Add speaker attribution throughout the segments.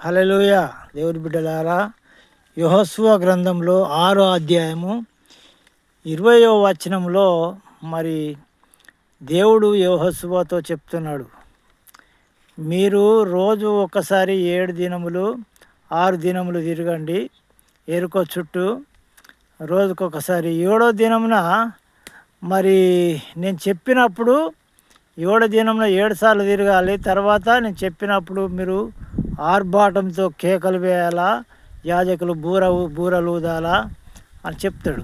Speaker 1: హలలోయ దేవుడి బిడ్డలారా యహోస్వ గ్రంథంలో ఆరో అధ్యాయము ఇరవయో వచనంలో మరి దేవుడు యహోస్వతో చెప్తున్నాడు. మీరు రోజు ఒకసారి ఏడు దినములు ఆరు దినములు తిరగండి ఎరుకో చుట్టూ. రోజుకొకసారి ఏడో దినమున మరి నేను చెప్పినప్పుడు ఏడో దినంలో ఏడు సార్లు తిరగాలి తర్వాత నేను చెప్పినప్పుడు మీరు ఆర్భాటంతో కేకలు వేయాలా యాజకులు బూర బూరలుదాలా అని చెప్తాడు.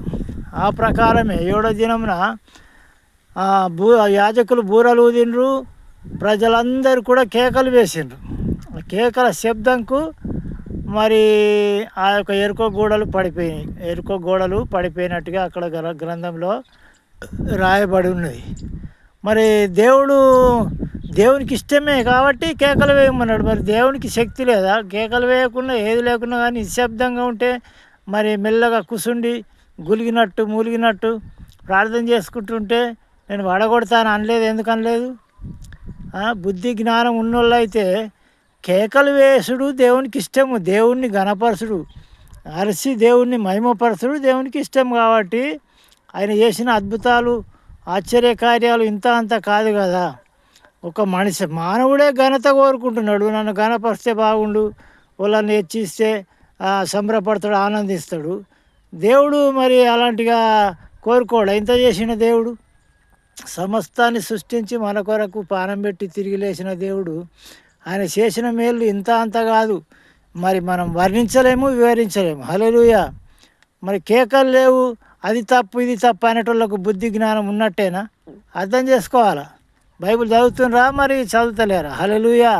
Speaker 1: ఆ ప్రకారమే ఏడో దినమున బూ యాజకులు బూరలు ఊదిండ్రు ప్రజలందరూ కూడా కేకలు వేసిండ్రు. కేకల శబ్దంకు మరి ఆ యొక్క ఎరుకో గోడలు పడిపోయినాయి ఎరుకో గోడలు పడిపోయినట్టుగా అక్కడ గ్రంథంలో రాయబడి ఉన్నది. మరి దేవుడు దేవునికి ఇష్టమే కాబట్టి కేకలు వేయమన్నాడు. మరి దేవునికి శక్తి లేదా? కేకలు వేయకుండా ఏది లేకున్నా కానీ నిశ్శబ్దంగా ఉంటే మరి మెల్లగా కుసుండి గులిగినట్టు మూలిగినట్టు ప్రార్థన చేసుకుంటుంటే నేను వడగొడతాను అనలేదు. ఎందుకు అనలేదు? బుద్ధి జ్ఞానం ఉన్నోళ్ళు అయితే కేకలు వేసుడు దేవునికి ఇష్టము దేవుణ్ణి గణపరచుడు అరిసి దేవుణ్ణి మహిమపరచుడు దేవునికి ఇష్టం కాబట్టి ఆయన చేసిన అద్భుతాలు ఆశ్చర్యకార్యాలు ఇంత అంత కాదు కదా. ఒక మనిషి మానవుడే ఘనత కోరుకుంటున్నాడు. నన్ను ఘనపరిస్తే బాగుండు. వాళ్ళని హెచ్చిస్తే సంబరపడతాడు ఆనందిస్తాడు. దేవుడు మరి అలాంటిగా కోరుకోడు? ఇంత చేసిన దేవుడు? సమస్తాన్ని సృష్టించి మన కొరకు పానం పెట్టి తిరిగి లేచిన దేవుడు. ఆయన చేసిన మేలు ఇంత అంత కాదు. మరి మనం వర్ణించలేము వివరించలేము. హలోయ మరి కేకలు లేవు అది తప్పు ఇది తప్పు అనేటోళ్ళకు బుద్ధి జ్ఞానం ఉన్నట్టేనా? అర్థం చేసుకోవాలా? బైబిల్ చదువుతుండ్రా మరి చదువుతలేరా? హలోయా